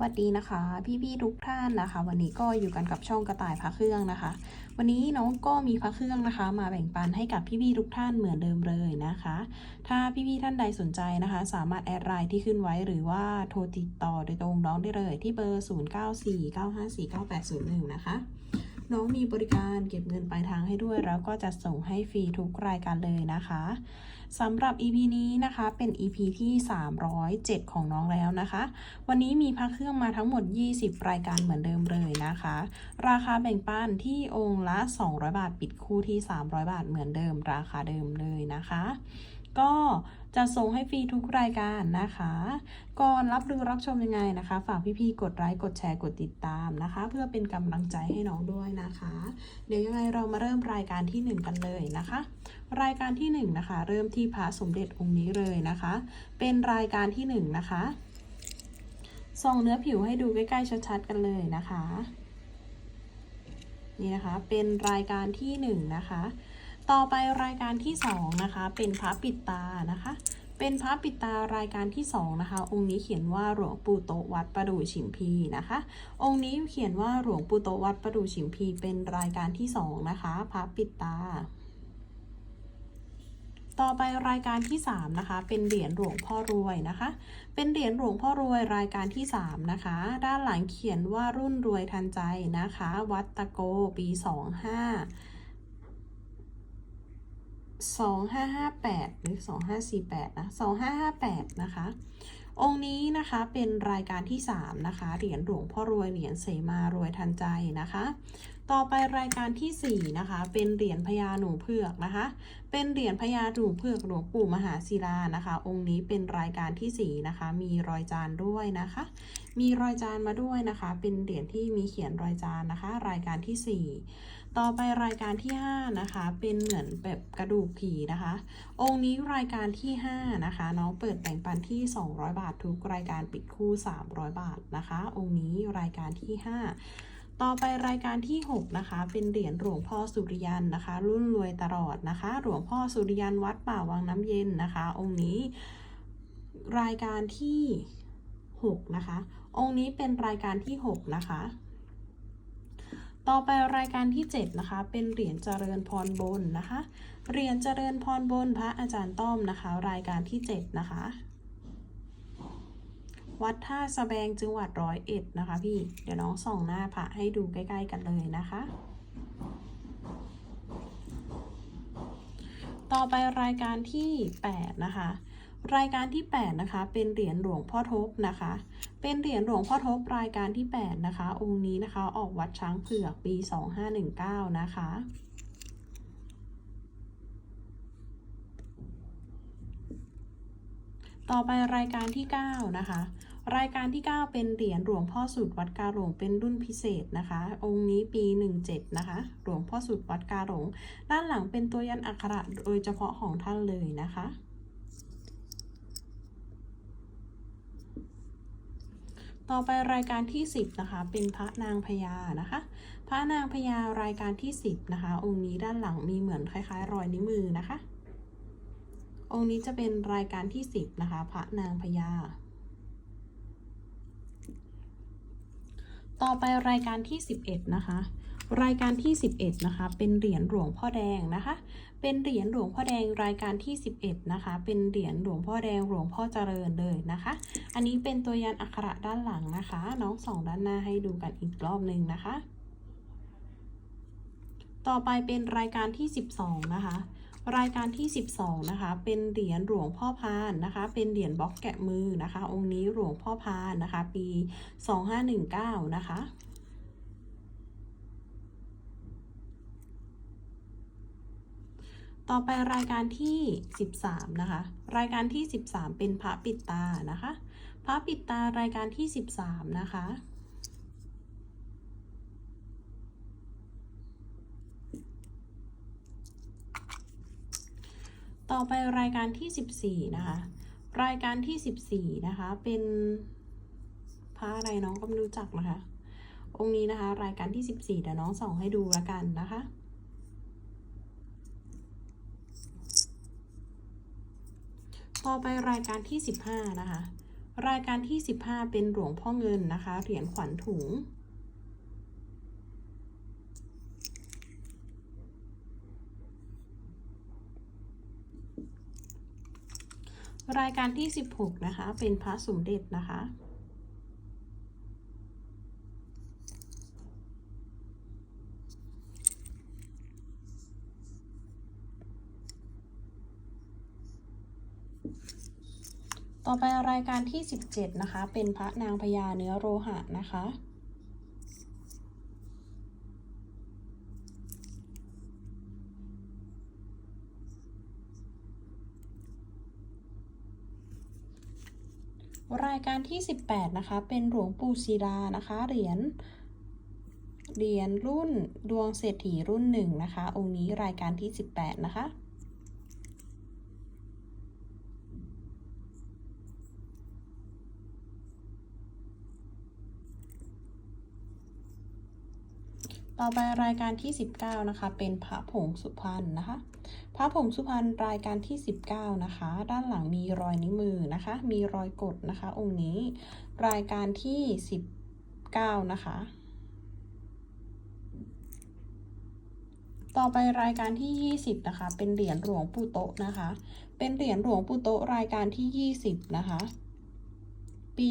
วัสดีนะคะ พี่ๆทุกท่านนะคะ วันนี้ก็อยู่กันกับช่องกระต่ายพระเครื่องนะคะ วันนี้น้องก็มีพระเครื่องนะคะ มาแบ่งปันให้กับพี่ๆทุกท่านเหมือนเดิมเลยนะคะ ถ้าพี่ๆท่านใดสนใจนะคะ สามารถแอดไลน์ที่ขึ้นไว้หรือว่าโทรติดต่อโดยตรงน้องได้เลยที่เบอร์ 0949549801 นะคะ น้องมีบริการเก็บเงินปลายทางให้ด้วย แล้วก็จะส่งให้ฟรีทุกรายการเลยนะคะสำหรับ EP นี้นะคะเป็น EP ที่ 307 ของน้องแล้วนะคะ วันนี้มีพระเครื่องมาทั้งหมด 20 รายการเหมือนเดิมเลยนะคะ ราคาแบ่งปันที่องค์ละ 200 บาท ปิดคู่ที่ 300 บาทเหมือนเดิม ราคาเดิมเลยนะคะ ก็จะส่งให้ฟรีทุกรายการนะคะ ก่อนรับดูรับชมยังไงนะคะ ฝากพี่ๆกดไลค์กดแชร์กดติดตามนะคะ เพื่อเป็นกำลังใจให้น้องด้วยนะคะ เดี๋ยวยังไงเรามาเริ่มรายการที่ 1 กันเลยนะคะ รายการที่1นะคะ เริ่มที่พระสมเด็จองค์นี้เลยนะคะ เป็นรายการที่1นะคะส่องเนื้อผิวให้ดูใกล้ๆชัดๆกันเลยนะคะ นี่นะคะเป็นรายการที่1นะคะ ต่อไปรายการที่2นะคะ เป็นพระปิดตานะคะ เป็นพระปิดตารายการที่2นะคะ องค์นี้เขียนว่าหลวงปู่โตวัดประดู่ฉิมพีนะคะ องค์นี้เขียนว่าหลวงปู่โตวัดประดู่ฉิมพีเป็นรายการที่2นะคะ พระปิดตาต่อไปรายการที่3นะคะ เป็นเหรียญหลวงพ่อรวยนะคะ เป็นเหรียญหลวงพ่อรวยรายการที่3นะคะ ด้านหลังเขียนว่ารุ่นรวยทันใจนะคะ วัดตะโกปี 25 2558 หรือ 2548 นะ 2558 นะคะ องค์นี้นะคะเป็นรายการที่ 3 นะคะ เหรียญหลวงพ่อรวย เหรียญเสมารวยทันใจนะคะ ต่อไปรายการที่ 4 นะคะ เป็นเหรียญพญาหนูเผือกนะคะ เป็นเหรียญพญาหนูเผือกหลวงปู่มหาศิลานะคะ องค์นี้เป็นรายการที่ 4 นะคะ มีรอยจานด้วยนะคะ มีรอยจานมาด้วยนะคะ เป็นเหรียญที่มีเขียนรอยจานนะคะ รายการที่ 4 ต่อไปรายการที่ 5 นะคะ เป็นเหมือนแบบกระดูกผีนะคะ องค์นี้รายการที่ 5 นะคะ น้องเปิดแบ่งปันที่ 200 บาททุกรายการปิดคู่ 300 บาทนะคะ องค์นี้รายการที่ 5ต่อไปรายการที่ 6 นะคะ เป็นเหรียญหลวงพ่อสุริยันนะคะ รุ่นรวยตลอดนะคะ หลวงพ่อสุริยันวัดป่าวังน้ำเย็นนะคะ องค์นี้ รายการที่ 6 นะคะ องค์นี้เป็นรายการที่ 6 นะคะ ต่อไปรายการที่ 7 นะคะ เป็นเหรียญเจริญพรบนนะคะ เหรียญเจริญพรบนพระอาจารย์ต้อมนะคะ รายการที่ 7 นะคะ วัดท่าสะแบงจังหวัดร้อยเอ็ดนะคะพี่ เดี๋ยวน้องส่องหน้าพระให้ดูใกล้ๆกันเลยนะคะต่อไปรายการที่ 8 นะคะ รายการที่ 8 นะคะ เป็นเหรียญหลวงพ่อทบนะคะ เป็นเหรียญหลวงพ่อทบรายการที่ 8 นะคะ องค์นี้นะคะออกวัดช้างเผือกปี 2519 นะคะ ต่อไปรายการที่ 9 นะคะ รายการที่ 9 เป็นเหรียญหลวงพ่อสุดวัดกาหลงเป็นรุ่นพิเศษนะคะ องค์นี้ปี 17 นะคะ หลวงพ่อสุดวัดกาหลงด้านหลังเป็นตัวยันอักขระโดยเฉพาะของท่านเลยนะคะ ต่อไปรายการที่ 10นะคะ เป็นพระนางพญานะคะ พระนางพญารายการที่ 10นะคะ องค์นี้ด้านหลังมีเหมือนคล้ายๆ รอยนิ้วมือนะคะ องค์นี้จะเป็นรายการที่ 10นะคะ พระนางพญา ต่อไปรายการที่ 11นะคะ รายการที่ 11 นะคะ เป็นเหรียญหลวงพ่อแดงนะคะ เป็นเหรียญหลวงพ่อแดงรายการที่ 11 นะคะ เป็นเหรียญหลวงพ่อแดงหลวงพ่อเจริญเลยนะคะ อันนี้เป็นตัวยันอักขระด้านหลังนะคะ น้องสองด้านหน้าให้ดูกันอีกรอบหนึ่งนะคะ ต่อไปเป็นรายการที่ 12 นะคะรายการที่ 12 นะคะ เป็นเหรียญหลวงพ่อพานนะคะ เป็นเหรียญบล็อกแกะมือนะคะ องค์นี้หลวงพ่อพานนะคะ ปี 2519 นะคะ ต่อไปรายการที่ 13 นะคะ รายการที่ 13 เป็นพระปิดตานะคะ พระปิดตารายการที่ 13 นะคะ ต่อไปรายการที่ 14 นะคะ รายการที่ 14 นะคะ เป็นพระอะไรน้องก็ไม่รู้จักนะคะ องค์นี้นะคะ รายการที่ 14เดี๋ยวน้องส่องให้ดูล้วกันนะคะ ต่อไปรายการที่ 15 นะคะ รายการที่ 15 เป็นหลวงพ่อเงินนะคะ เหรียญขวัญถุง รายการที่ 16 นะคะ เป็นพระสมเด็จนะคะ ต่อไปรายการที่ 17 นะคะ เป็นพระนางพญาเนื้อโลหะนะคะ รายการที่ 18 นะคะ เป็นหลวงปู่ศิลานะคะ เหรียญเหรียญรุ่นดวงเศรษฐีรุ่นหนึ่งนะคะ องค์นี้รายการที่ 18 นะคะ ต่อไปรายการที่ 19 นะคะ เป็นพระผงสุพรรณนะคะ พระผงสุพรรณรายการที่ 19 นะคะ ด้านหลังมีรอยนิ้วมือนะคะ มีรอยกดนะคะ องค์นี้ รายการที่ 19 นะคะ ต่อไปรายการที่ 20 นะคะ เป็นเหรียญหลวงปู่โตนะคะ เป็นเหรียญหลวงปู่โตรายการที่ 20 นะคะ ปี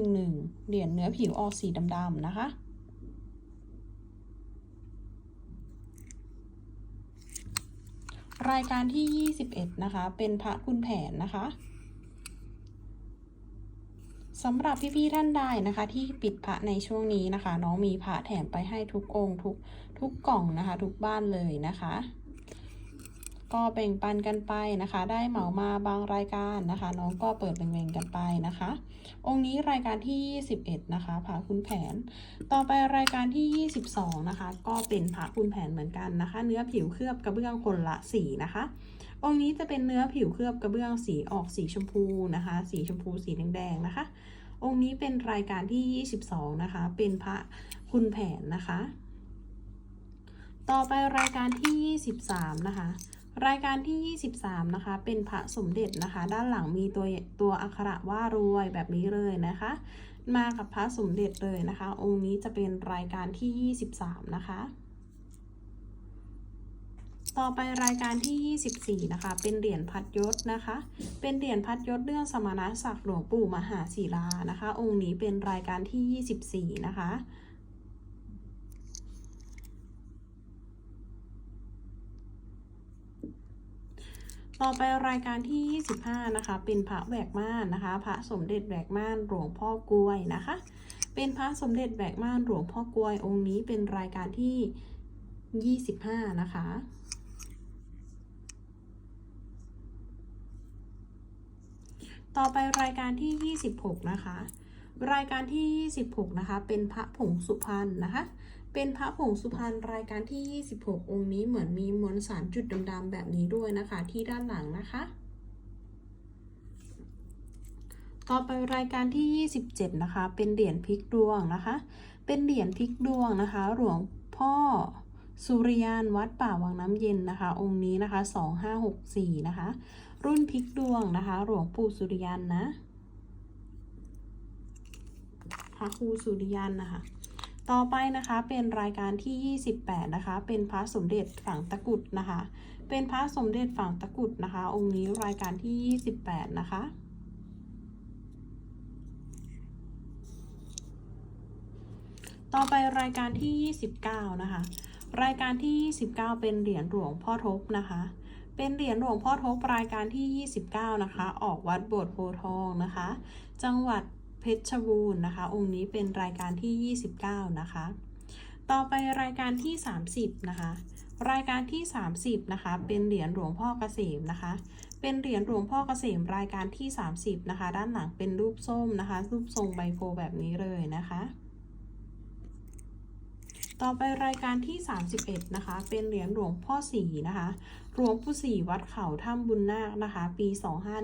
2511 เหรียญเนื้อผิวออกสีดำๆนะคะ รายการที่ 21 นะคะ เป็นพระคุณแผนนะคะสำหรับพี่ๆท่านใดนะคะ ที่ปิดพระในช่วงนี้นะคะ น้องมีพระแถมไปให้ทุกองค์ทุกทุกกล่องนะคะ ทุกบ้านเลยนะคะ ก็แบ่งปันกันไปนะคะ ได้เหมามาบางรายการนะคะ น้องก็เปิดแบ่งๆกันไปนะคะ องค์นี้รายการที่ 21 นะคะพระคุณแผน ต่อไปรายการที่ 22 นะคะ ก็เป็นพระคุณแผนเหมือนกันนะคะ เนื้อผิวเคลือบกระเบื้องคนละสีนะคะ องค์นี้จะเป็นเนื้อผิวเคลือบกระเบื้องสีออกสีชมพูนะคะ สีชมพูสีแดงๆนะคะ องค์นี้เป็นรายการที่ 22 นะคะ เป็นพระคุณแผนนะคะ ต่อไปรายการที่ 23 นะคะ รายการที่ 23 นะคะ เป็นพระสมเด็จนะคะ ด้านหลังมีตัวตัวอักขระว่ารวยแบบนี้เลยนะคะ มากับพระสมเด็จเลยนะคะ องค์นี้จะเป็นรายการที่ 23 นะคะ ต่อไปรายการที่ 24 นะคะ เป็นเหรียญพัดยศนะคะ เป็นเหรียญพัดยศเรื่องสมณศักดิ์หลวงปู่มหาศิลานะคะ องค์นี้เป็นรายการที่ 24 นะคะ ต่อไปรายการที่ 25 นะคะ เป็นพระแหวกม่านนะคะ พระสมเด็จแหวกม่านหลวงพ่อกล้วยนะคะ เป็นพระสมเด็จแหวกม่านหลวงพ่อกล้วยองค์นี้เป็นรายการที่ 25 นะคะต่อไปรายการที่ 26 นะคะ รายการที่ 26 นะคะ เป็นพระผงสุพรรณนะคะ เป็นพระผงสุพรรณรายการที่ 26 องค์นี้เหมือนมีมวลสารจุดดำๆแบบนี้ด้วยนะคะ ที่ด้านหลังนะคะ ต่อไปรายการที่ 27 นะคะ เป็นเหรียญพลิกดวงนะคะ เป็นเหรียญพลิกดวงนะคะ หลวงพ่อสุริยานวัดป่าวังน้ำเย็นนะคะ องค์นี้นะคะ 2564 นะคะ รุ่นพลิกดวงนะคะ หลวงปู่สุริยันนะพระครูสุริยันนะคะ ต่อไปนะคะเป็นรายการที่ 28 นะคะ เป็นพระสมเด็จฝั่งตะกุดนะคะ เป็นพระสมเด็จฝั่งตะกุดนะคะ องค์นี้รายการที่ 28 นะคะต่อไปรายการที่ 29 นะคะ รายการที่ 29 เป็นเหรียญหลวงพ่อทบนะคะ เป็นเหรียญหลวงพ่อทบรายการที่ 29 นะคะ ออกวัดโบสถ์โพทองนะคะ จังหวัด เพชรบูรณ์นะคะ องค์นี้เป็นรายการที่ 29 นะคะ ต่อไปรายการที่ 30 นะคะ รายการที่ 30 นะคะ เป็นเหรียญหลวงพ่อเกษมนะคะ เป็นเหรียญหลวงพ่อเกษมรายการที่ 30 นะคะ ด้านหลังเป็นรูปส้มนะคะ รูปทรงใบโพแบบนี้เลยนะคะ ต่อไปรายการที่ 31 นะคะ เป็นเหรียญหลวงพ่อสีนะคะ หลวงปู่ศรีวัดเขาถ้ำบุญนาคนะคะ ปี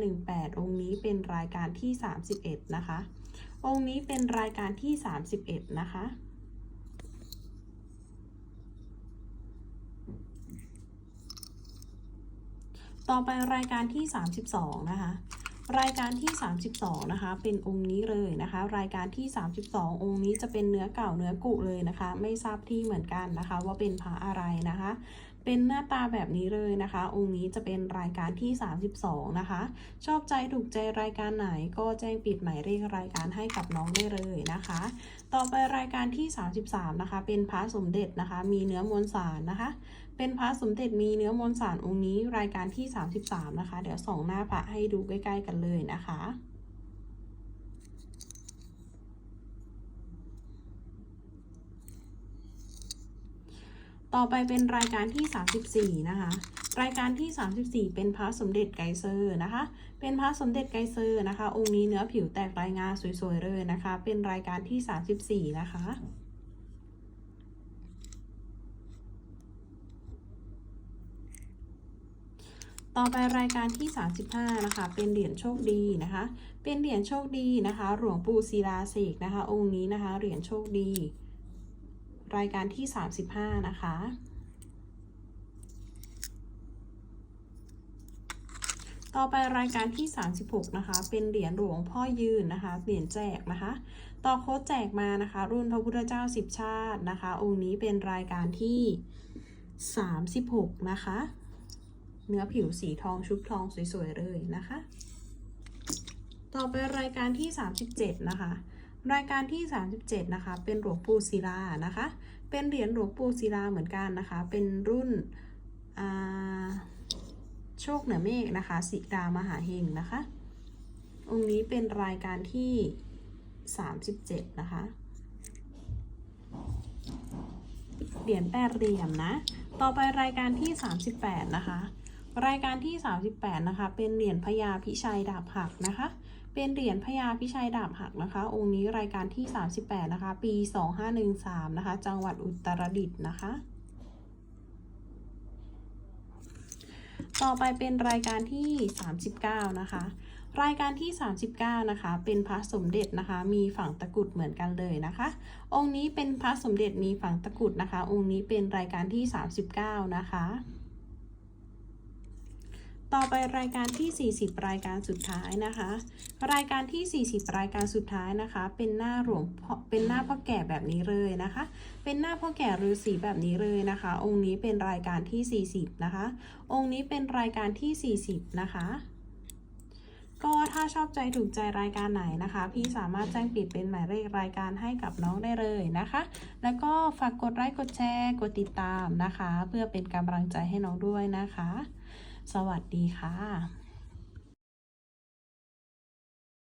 2518 องค์นี้เป็นรายการที่ 31 นะคะ องค์นี้เป็นรายการที่ 31 นะคะต่อไปรายการที่ 32 นะคะ รายการที่ 32 นะคะ เป็นองค์นี้เลยนะคะ รายการที่ 32 องค์นี้จะเป็นเนื้อเก่าเนื้อกุเลยนะคะ ไม่ทราบที่เหมือนกันนะคะ ว่าเป็นพระอะไรนะคะ เป็นหน้าตาแบบนี้เลยนะคะ องค์นี้จะเป็นรายการที่ 32 นะคะ ชอบใจถูกใจรายการไหนก็แจ้งปิดหมายเลขรายการให้กับน้องได้เลยนะคะ ต่อไปรายการที่ 33 นะคะ เป็นพระสมเด็จนะคะ มีเนื้อมวลสารนะคะ เป็นพระสมเด็จมีเนื้อมวลสารองค์นี้รายการที่ 33 นะคะ เดี๋ยวส่องหน้าพระให้ดูใกล้ ๆ กันเลยนะคะ ต่อไปเป็นรายการที่ 34 นะคะ รายการที่ 34 เป็นพระสมเด็จไกเซอร์นะคะ เป็นพระสมเด็จไกเซอร์นะคะ องค์นี้เนื้อผิวแตกรายงาสวยๆเลยนะคะ เป็นรายการที่ 34 นะคะ ต่อไปรายการที่ 35 นะคะ เป็นเหรียญโชคดีนะคะ เป็นเหรียญโชคดีนะคะ หลวงปู่ศิลาเสกนะคะ องค์นี้นะคะ เหรียญโชคดี รายการที่ 35 นะคะ ต่อไปรายการที่ 36 นะคะ เป็นเหรียญหลวงพ่อยืนนะคะ เหรียญแจกนะคะ ต่อโค้ดแจกมานะคะ รุ่นพระพุทธเจ้าสิบชาตินะคะ องค์นี้เป็นรายการที่ 36 นะคะ เนื้อผิวสีทองชุบทองสวยๆเลยนะคะ ต่อไปรายการที่ 37 นะคะ รายการที่ 37 นะคะ เป็นหลวงปู่ศิลานะคะ เป็นเหรียญหลวงปู่ศิลาเหมือนกันนะคะ เป็นรุ่นโชคเหนือเมฆนะคะสิดามหาเฮงนะคะ องค์นี้เป็นรายการที่ 37 นะคะเหรียญแปดเหลี่ยมนะ ต่อไปรายการที่ 38 นะคะ รายการที่ 38 นะคะ เป็นเหรียญพญาพิชัยดาบหักนะคะ เป็นเหรียญพญาพิชัยดาบหักนะคะ องค์นี้รายการที่ 38 นะคะ ปี 2513 นะคะ จังหวัดอุตรดิตถ์นะคะ ต่อไปเป็นรายการที่ 39 นะคะ รายการที่ 39 นะคะ เป็นพระสมเด็จนะคะ มีฝั่งตะกุดเหมือนกันเลยนะคะ องค์นี้เป็นพระสมเด็จมีฝั่งตะกุดนะคะ องค์นี้เป็นรายการที่ 39 นะคะ ต่อไปรายการที่ 40 รายการสุดท้ายนะคะ รายการที่ 40 รายการสุดท้ายนะคะ เป็นหน้าหลวงเป็นหน้าพ่อแก่แบบนี้เลยนะคะ เป็นหน้าพ่อแก่ฤาษีแบบนี้เลยนะคะ องค์นี้เป็นรายการที่ 40 นะคะ องค์นี้เป็นรายการที่ 40 นะคะก็ถ้าชอบใจถูกใจรายการไหนนะคะ พี่สามารถแจ้งปิดเป็นหมายเลขรายการให้กับน้องได้เลยนะคะ แล้วก็ฝากกดไลค์กดแชร์ กดติดตามนะคะ เพื่อเป็นกำลังใจให้น้องด้วยนะคะ สวัสดีค่ะ